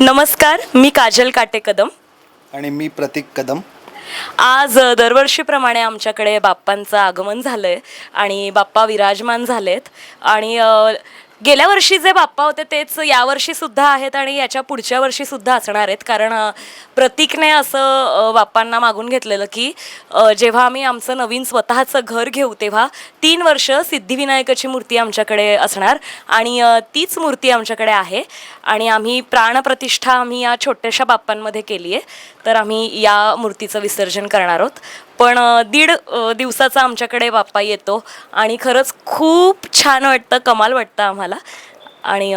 नमस्कार मी काजल काटे कदम. आणि मी प्रतीक कदम. आज दरवर्षीप्रमाणे आमच्याकडे बाप्पांचं आगमन झालं आहे आणि बाप्पा विराजमान झालेत. आणि गेल्या वर्षी जे बाप्पा होते तेच यावर्षीसुद्धा आहेत आणि याच्या पुढच्या वर्षीसुद्धा असणार आहेत. कारण प्रतीकने असं बाप्पांना मागून घेतलेलं की जेव्हा आम्ही आमचं नवीन स्वतःचं घर घेऊ तेव्हा तीन वर्ष सिद्धिविनायकाची मूर्ती आमच्याकडे असणार आणि तीच मूर्ती आमच्याकडे आहे आणि आम्ही प्राणप्रतिष्ठा आम्ही या छोट्याशा बाप्पांमध्ये केली आहे तर आम्ही या मूर्तीचं विसर्जन करणार आहोत. पण दीड दिवसाचा आमच्याकडे बाप्पा येतो आणि खरंच खूप छान वाटतं कमाल वाटतं आम्हाला. आणि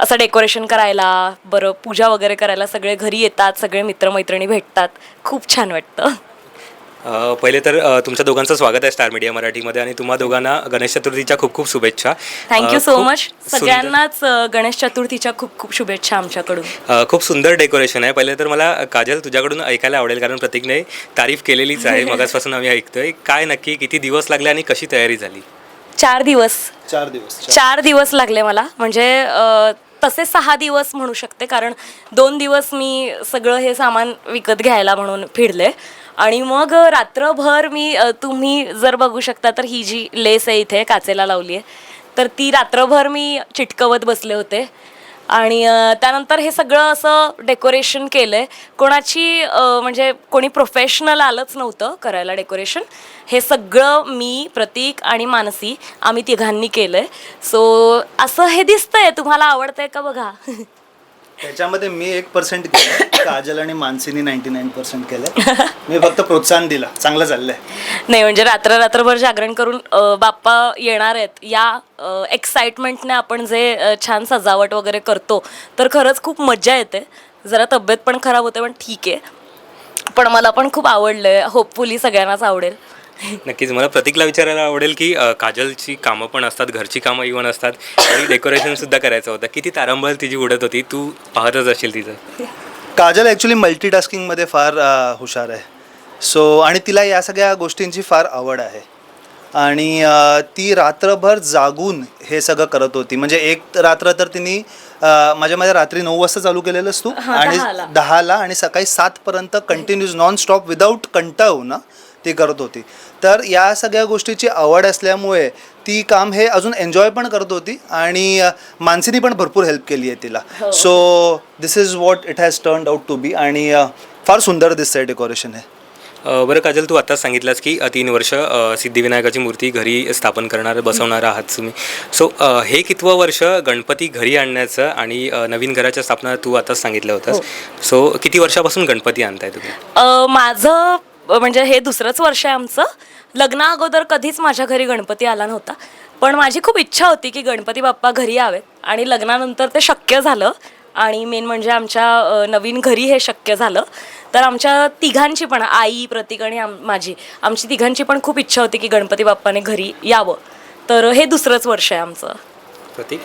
असं डेकोरेशन करायला बरं पूजा वगैरे करायला सगळे घरी येतात सगळे मित्रमैत्रिणी भेटतात. खूप छान वाटतं. अ, पहिले तर अ, तुमच्या दोघांचं स्वागत आहे स्टार मीडिया मराठीमध्ये आणि तुम्हा दोघांना गणेश चतुर्थीच्या खूप खूप शुभेच्छा. थँक्यू अ, सो खूप मच सुंदर- सगळ्यांनाच अ, गणेश चतुर्थीच्या खूप खूप शुभेच्छा आमच्याकडून. अ, खूप सुंदर डेकोरेशन आहे. पहिले तर मला अ, काजल तुझ्याकडून ऐकायला आवडेल कारण प्रतीकने तारीफ केलेलीच आहे. मगासपासून आम्ही ऐकतोय. काय नक्की किती दिवस लागले आणि कशी तयारी झाली? चार दिवस. चार दिवस चार दिवस लागले मला. म्हणजे अ, तसे सहा दिवस म्हणू शकते कारण दोन दिवस मी सगळं हे सामान विकत घ्यायला म्हणून फिरले. आणि मग रात्रभर मी तुम्ही जर बघू शकता तर ही जी लेस आहे इथे काचेला लावली आहे तर ती रात्रभर मी चिटकवत बसले होते. आणि त्यानंतर हे सगळं असं डेकोरेशन केलं आहे कोणाची म्हणजे कोणी प्रोफेशनल आलंच नव्हतं करायला डेकोरेशन. हे सगळं मी प्रतीक आणि मानसी आम्ही तिघांनी केलं आहे सो असं हे दिसतंय. तुम्हाला आवडतंय का बघा? त्याच्यामध्ये मी एक पर्सेंट केलं काजल आणि मानसीनी नाईन्टी नाईन पर्सेंट केलं मी फक्त प्रोत्साहन दिला. चांगलं चाललंय. नाही म्हणजे रात्र रात्रभर जागरण करून अ, बाप्पा येणार आहेत. या एक्साइटमेंटने आपण जे अ, छान सजावट वगैरे करतो तर खरंच खूप मजा येते. जरा तब्येत पण खराब होते पण ठीक आहे. पण मला पण खूप आवडलं होपफुली सगळ्यांनाच आवडेल. नक्कीच. मला प्रतीकला विचारायला आवडेल की अ, काजलची कामं पण असतात घरची कामं इव्हन असतात. आणि डेकोरेशन सुद्धा करायचं होतं. किती तारंबळ तिची उडत होती. तू पाहतच असेल तिचं. काजल ॲक्च्युली मल्टीटास्किंगमध्ये फार अ, हुशार आहे. सो आणि तिला या सगळ्या गोष्टींची फार आवड आहे. आणि अ, ती रात्रभर जागून हे सगळं करत होती. म्हणजे एक रात्र तर तिने अ, माझ्या माझ्या रात्री नऊ वाजता चालू केलेलंस तू. आणि दहाला. दहाला आणि सकाळी सातपर्यंत कंटिन्यूज नॉन स्टॉप विदाऊट कंटाळून ती करत होती. तर या सगळ्या गोष्टीची आवड असल्यामुळे ती काम हे अजून एन्जॉय पण करत होती आणि अ, मानसीने पण भरपूर हेल्प केली आहे तिला. So this is what it has turn out to be आणि फार सुंदर दिसतंय डेकोरेशन हे. अ, बरं काजल तू आत्ताच सांगितलंस की अ, तीन वर्ष अ, सिद्धिविनायकाची मूर्ती घरी स्थापन करणार बसवणार आहात तुम्ही. सो अ, हे कितवं वर्ष गणपती घरी आणण्याचं आणि अ, नवीन घराच्या स्थापना तू आताच सांगितलं होतंस. सो किती वर्षापासून गणपती आणताय तुम्ही? अ, माझं अ, म्हणजे हे दुसरंच वर्ष आहे आमचं. लग्ना अगोदर कधीच माझ्या घरी गणपती आला नव्हता. पण माझी खूप इच्छा होती की गणपती बाप्पा घरी यावेत. आणि लग्नानंतर ते शक्य झालं. आणि मेन म्हणजे आमच्या नवीन घरी हे शक्य झालं. तर आमच्या तिघांची पण आई प्रतीक आणि आम माझी आमची तिघांची पण खूप इच्छा होती की गणपती बाप्पाने घरी यावं. तर हे दुसरंच वर्ष आहे आमचं. प्रतीक?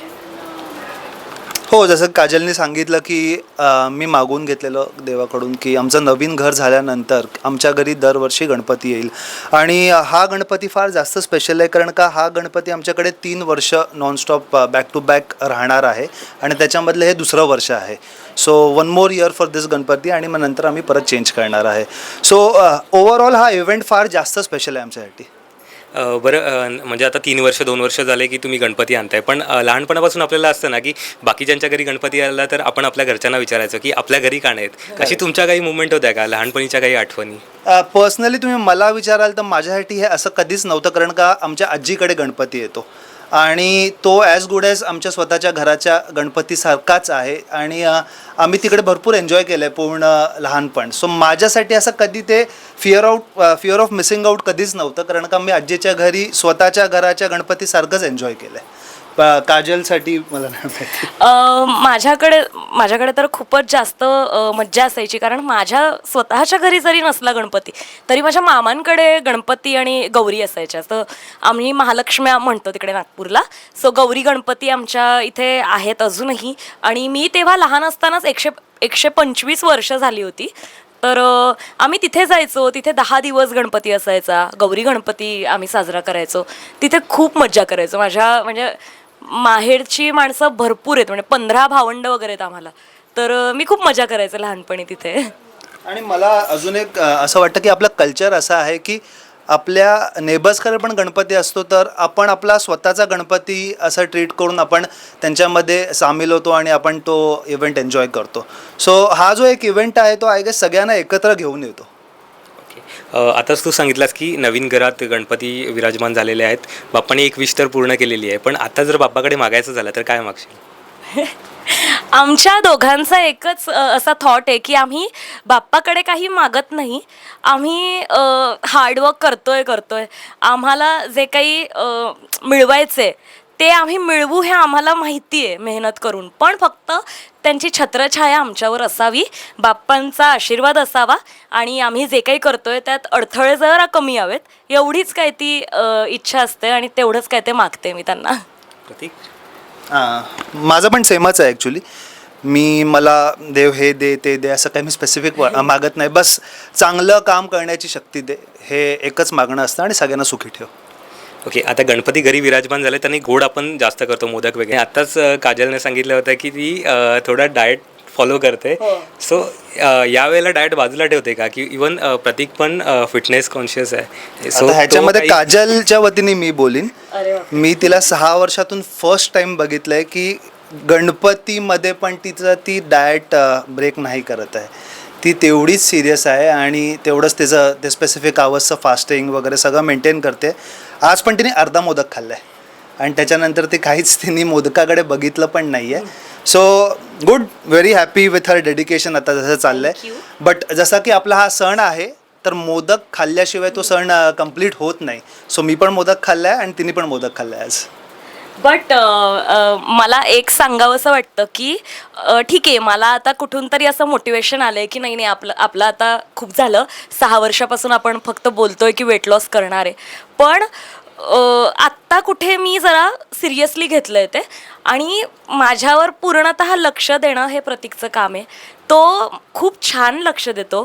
हो जसं काजलने सांगितलं की अ, मी मागून घेतलेलं देवाकडून की आमचं नवीन घर झाल्यानंतर आमच्या घरी दरवर्षी गणपती येईल. आणि हा गणपती फार जास्त स्पेशल आहे कारण का हा गणपती आमच्याकडे तीन वर्ष नॉनस्टॉप बॅक टू बॅक राहणार आहे आणि त्याच्यामधलं हे दुसरं वर्ष आहे. So one more year for this Ganpati आणि मग नंतर आम्ही परत चेंज करणार आहे. सो ओव्हरऑल हा इव्हेंट फार जास्त स्पेशल आहे आमच्यासाठी. बरं म्हणजे आता तीन वर्ष दोन वर्ष झाले की तुम्ही गणपती आणताय. पण लहानपणापासून आपल्याला असतं ना की बाकीच्यांच्या घरी गणपती आला तर आपण आपल्या घरच्यांना विचारायचो की आपल्या घरी का नाहीत? अशी तुमच्या काही मुवमेंट होत्या का? लहानपणीच्या काही आठवणी? पर्सनली तुम्ही मला विचाराल तर माझ्यासाठी हे असं कधीच नव्हतं कारण का आमच्या आजीकडे गणपती येतो. आणि तो ॲज गुड ॲज आमच्या स्वतःच्या घराच्या गणपतीसारखाच आहे. आणि आम्ही तिकडे भरपूर एन्जॉय केलं आहे पूर्ण लहानपण. सो माझ्यासाठी असं कधी ते fear out fear of missing out कधीच नव्हतं. कारण का मी आजीच्या घरी स्वतःच्या घराच्या गणपतीसारखंच एन्जॉय केलं आहे काजलसाठी मला नाही माहिती. माझ्याकडे माझ्याकडे तर खूपच जास्त मज्जा असायची. कारण माझ्या स्वतःच्या घरी जरी नसला गणपती तरी माझ्या मामांकडे गणपती आणि गौरी असायच्या. तर आम्ही महालक्ष्म्या म्हणतो तिकडे नागपूरला. सो गौरी गणपती आमच्या इथे आहेत अजूनही. आणि मी तेव्हा लहान असतानाच एकशे एकशे पंचवीस वर्ष झाली होती. तर अ, आम्ही तिथे जायचो. तिथे दहा दिवस गणपती असायचा. गौरी गणपती आम्ही साजरा करायचो. तिथे खूप मज्जा करायचो. माझ्या म्हणजे माहेरची माणसं भरपूर आहेत म्हणजे पंधरा भावंड वगैरे आहेत आम्हाला. तर मी खूप मजा करायचं लहानपणी तिथे. आणि मला अजून एक असं वाटतं की आपलं कल्चर असं आहे की आपल्या नेबर्सकडे पण गणपती असतो तर आपण आपला स्वतःचा गणपती असं ट्रीट करून आपण त्यांच्यामध्ये सामील होतो आणि आपण तो इव्हेंट एन्जॉय करतो. सो हा जो एक इव्हेंट आहे तो आय गेस सगळ्यांना एकत्र घेऊन येतो. आताच तू सांगितलास की नवीन घरात गणपती विराजमान झालेले आहेत. बाप्पाने एक विश तर पूर्ण केलेली आहे. पण आता जर बाप्पाकडे मागायचं झालं तर काय मागशील? आमच्या दोघांचा एकच असा थॉट आहे की आम्ही बाप्पाकडे काही मागत नाही. आम्ही हार्डवर्क करतोय करतोय. आम्हाला जे काही मिळवायचं मिळवायचे ते आम्ही मिळवू हे आम्हाला माहिती आहे मेहनत करून. पण फक्त त्यांची छत्रछाया आमच्यावर असावी बाप्पांचा आशीर्वाद असावा आणि आम्ही जे काही करतोय त्यात अडथळे जरा कमी यावेत. एवढीच काय ती इच्छा असते आणि तेवढंच काय ते मागते मी त्यांना. प्रतीक? हां माझं पण सेमच आहे ॲक्च्युली मी मला देव हे दे ते दे असं काही मी स्पेसिफिक मागत नाही. बस चांगलं काम करण्याची शक्ती दे हे एकच मागणं असतं आणि सगळ्यांना सुखी ठेव. ओके आता गणपती घरी विराजमान झाले त्यांनी गोड आपण जास्त करतो मोदक वगैरे. आताच काजलने सांगितलं होतं की ती थोडा डाएट फॉलो करते. सो यावेळेला डाएट बाजूला ठेवते का? की इवन प्रतीक पण फिटनेस कॉन्शियस आहे. तो ह्याच्यामध्ये काजलच्या वतीने मी बोलीन. अरे मी तिला सहा वर्षातून फर्स्ट टाइम बघितलंय की गणपतीमध्ये पण तिचं ती डाएट ब्रेक नाही करत आहे. ती तेवढीच सिरियस आहे आणि तेवढंच तिचं ते स्पेसिफिक आवर्सचं फास्टिंग वगैरे सगळं मेंटेन करते. आज पण तिने अर्धा मोदक खाल्ला आहे आणि त्याच्यानंतर ते काहीच तिने मोदकाकडे बघितलं पण नाही आहे so good very happy with her dedication आता जसं चाललं आहे बट जसा की आपला हा सण आहे तर मोदक खाल्ल्याशिवाय तो सण कंप्लीट होत नाही. सो मी पण मोदक खाल्ला आहे आणि तिने पण मोदक खाल्ला आहे आज. बट uh, uh, मला एक सांगावंसं वाटतं की अ, ठीक आहे मला आता कुठून तरी असं मोटिवेशन आलं आहे की नाही नाही आपलं आपलं आता खूप झालं. सहा वर्षापासून आपण फक्त बोलतोय की वेट लॉस करणार आहे. पण आत्ता कुठे मी जरा सिरियसली घेतलं आहे ते. आणि माझ्यावर पूर्णत लक्ष देणं हे प्रतीकचं काम आहे. तो खूप छान लक्ष देतो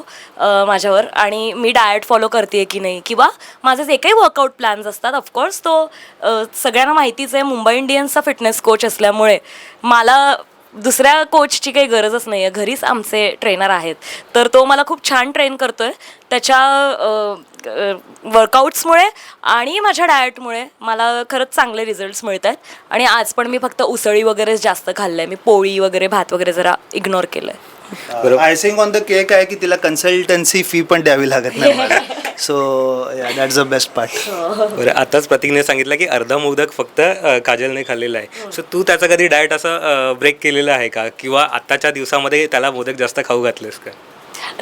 माझ्यावर. आणि मी डायट फॉलो करते की नाही किंवा माझे जे काही वर्कआउट प्लॅन्स असतात ऑफकोर्स तो सगळ्यांना माहितीच आहे मुंबई इंडियन्सचा फिटनेस कोच असल्यामुळे. मला दुसऱ्या कोचची काही गरजच नाही आहे घरीच आमचे ट्रेनर आहेत. तर तो मला खूप छान ट्रेन करतो आहे त्याच्या वर्कआउट्समुळे आणि माझ्या डाएटमुळे मला खरंच चांगले रिझल्ट्स मिळत आहेत आणि आज पण मी फक्त उसळी वगैरेच जास्त खाल्लं आहे मी पोळी वगैरे भात वगैरे जरा इग्नोर केलं आहे. आयसिंग ऑन द केक आहे की तिला कन्सल्टन्सी फी पण द्यावी लागत नाही so that's the best part बरं आताच प्रतीकने सांगितलं की अर्धा मोदक फक्त अ, काजलने खाल्लेला आहे. सो तू त्याचा कधी डाएट असं ब्रेक केलेला आहे का? किंवा आत्ताच्या दिवसामध्ये त्याला मोदक जास्त खाऊ घातलेस का?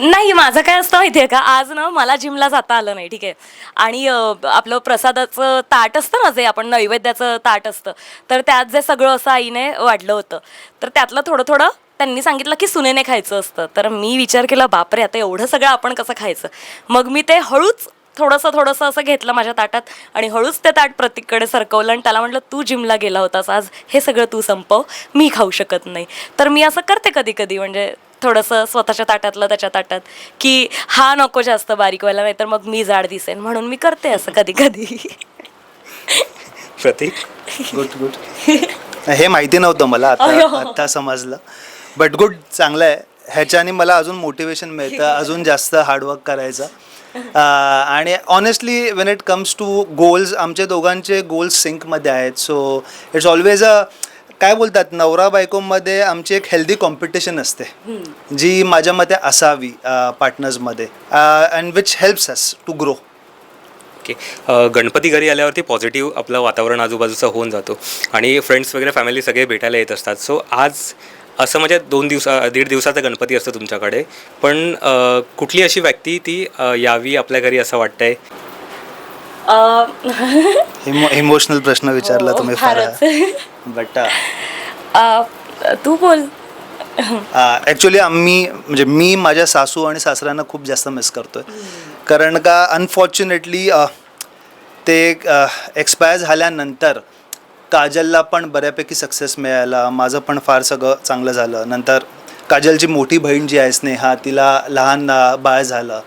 नाही माझं काय असतं माहितीये का? आज ना मला जिमला जाता आलं नाही ठीक आहे? आणि अ, आपलं प्रसादाचं ताट असतं ना जे आपण नैवेद्याचं ताट असतं तर त्यात जे सगळं असं आईने वाढलं होतं. तर त्यातलं थोडं थोडं त्यांनी सांगितलं की सुनेने खायचं असतं. तर मी विचार केला बापरे आता एवढं सगळं आपण कसं खायचं? मग मी ते हळूच थोडंसं थोडंसं असं घेतलं माझ्या ताटात आणि हळूच ते ताट प्रतीककडे सरकवलं आणि त्याला म्हटलं तू जिमला गेला होतास आज हे सगळं तू संपव मी खाऊ शकत नाही. तर मी असं करते कधी कधी म्हणजे थोडंसं स्वतःच्या ताटातलं त्याच्या ताटात की हा नको जास्त बारीक व्हायला नाही तर मग मी जाड दिसेन. म्हणून मी करते असं कधी कधी प्रतीक? गुड गुड हे माहिती नव्हतं मला आता समजलं. बट गुड चांगलं आहे ह्याच्याने मला अजून मोटिवेशन मिळतं. अजून जास्त हार्डवर्क करायचं. अं, आणि honestly when it comes to goals आमचे दोघांचे गोल्स सिंकमध्ये आहेत. सो इट्स ऑलवेज अ काय बोलतात नवरा बायकोमध्ये आमची एक हेल्दी कॉम्पिटिशन असते. जी माझ्या मते असावी पार्टनर्समध्ये and which helps us to grow okay uh, Ganpati घरी आल्यावरती पॉझिटिव्ह आपलं वातावरण आजूबाजूचं होऊन जातो. आणि फ्रेंड्स वगैरे फॅमिली सगळे भेटायला येत असतात. सो आज असं म्हणजे दोन दिवसा दीड दिवसाचा गणपती असतो तुमच्याकडे. पण कुठली अशी व्यक्ती ती यावी आपल्या घरी असं वाटतंय? इमो इमोशनल प्रश्न विचारला तुम्ही फार. हो, फारच. बट तू बोल. ॲक्च्युली आम्ही म्हणजे मी माझ्या सासू आणि सासऱ्यांना खूप जास्त मिस करतोय. कारण का अनफॉर्च्युनेटली ते एक्सपायर झाल्यानंतर काजलला पण बऱ्यापैकी सक्सेस मिळाला माझं पण फार सगळं चांगलं झालं. नंतर काजलची मोठी बहीण जी आहे स्नेहा तिला लहान बाळ झालं.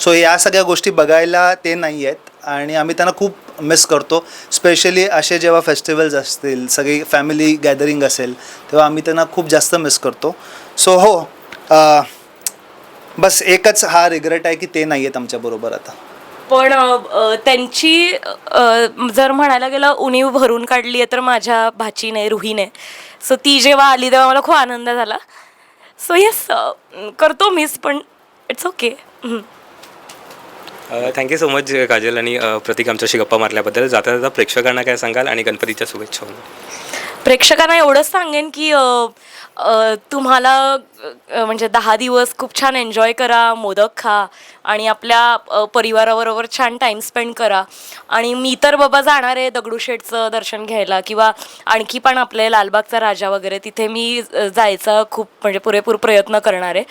सो या सगळ्या गोष्टी बघायला ते नाही आहेत आणि आम्ही त्यांना खूप मिस करतो. स्पेशली असे जेव्हा फेस्टिवल्स असतील सगळी फॅमिली गॅदरिंग असेल तेव्हा आम्ही त्यांना खूप जास्त मिस करतो. सो हो आ, बस एकच हा रिग्रेट आहे की ते नाही आहेत आमच्याबरोबर आता. पण त्यांची जर म्हणायला गेलं उणीव भरून काढली आहे तर माझ्या भाचीने रुहीने. सो ती जेव्हा आली तेव्हा मला खूप आनंद झाला. सो येस करतो मिस पण it's okay thank you so much Kajal आणि प्रतीक आमच्याशी गप्पा मारल्याबद्दल. जाता जाता प्रेक्षकांना काय सांगाल आणि गणपतीच्या शुभेच्छा होऊन प्रेक्षकांना एवढंच सांगेन की अ, अ, तुम्हाला अ, म्हणजे दहा दिवस खूप छान एन्जॉय करा मोदक खा आणि आपल्या अ, परिवाराबरोबर छान टाईम स्पेंड करा. आणि मी तर बाबा जाणार आहे दगडूशेठचं दर्शन घ्यायला किंवा आणखी पण आपले लालबागचा राजा वगैरे तिथे मी अ, जायचा खूप म्हणजे पुरेपूर प्रयत्न करणार आहे.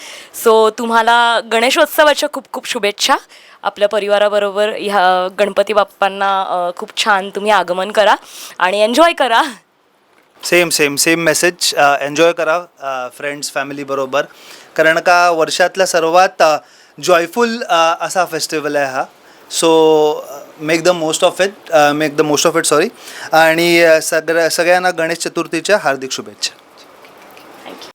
सो तुम्हाला गणेशोत्सवाच्या खूप खूप शुभेच्छा. आपल्या परिवाराबरोबर ह्या गणपती बाप्पांना अ, खूप छान तुम्ही आगमन करा आणि एन्जॉय करा. Same same same message enjoy करा uh, फ्रेंड्स फॅमिलीबरोबर कारण का वर्षातला सर्वात uh, जॉयफुल uh, असा फेस्टिवल आहे हा. So make the most of it make the most of it sorry आणि सगळ्या सगळ्यांना गणेश चतुर्थीच्या हार्दिक शुभेच्छा.